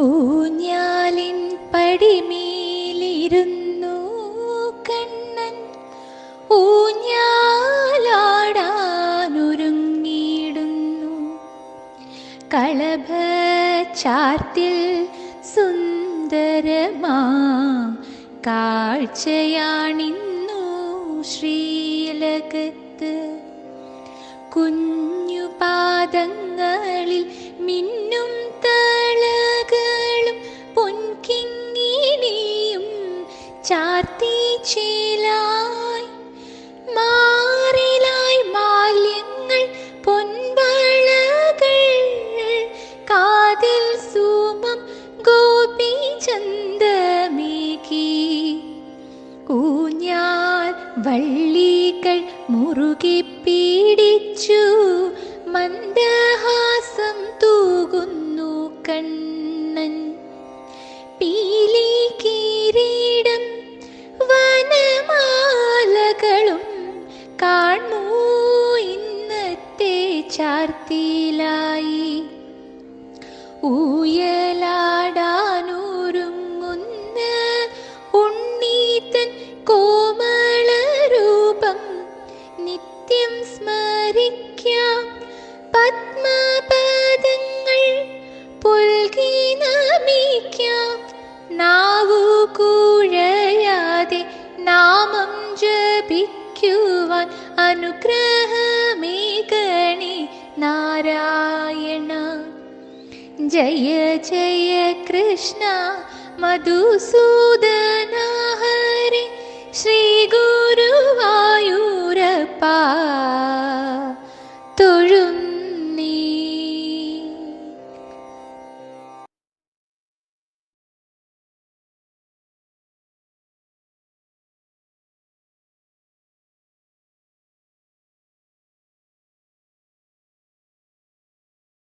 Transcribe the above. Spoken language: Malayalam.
ഊഞ്ഞാലിൻ പടിമേലിരുന്നു കണ്ണൻ. ഊഞ്ഞാലാടാനൊരുങ്ങിയിടുന്നു. കളഭ ചാർത്തിൽ സുന്ദരമാ കാഴ്ചയാണിന്നു ശ്രീലകത്ത്. കുഞ്ഞു പാദങ്ങളിൽ മിന്നും ചാർത്തി ചേലായി മാറിലായി മാല്യങ്ങൾ പൊൻവളകൾ കാതിൽ സൂമം ഗോപി ചന്തമേകി ഊഞ്ഞാൽ വള്ളികൾ മുറുകെ പീഡിച്ചു. മന്ദഹാസം തൂകുന്നു കണ്ണൻ ചാർത്തിയിലായി ഊയലാടാനൊരുങ്ങുന്ന ഉണ്ണീത്തൻ കോമളരൂപം നിത്യം സ്മരിക്കാം. പത്മപാദങ്ങൾ പുൽകി നമിക്കാം. നാവു കൂഴയാതെ നാമം ജപിക്കുവാൻ അനുഗ്രഹമേകണി जय जय कृष्ण मधुसूदन।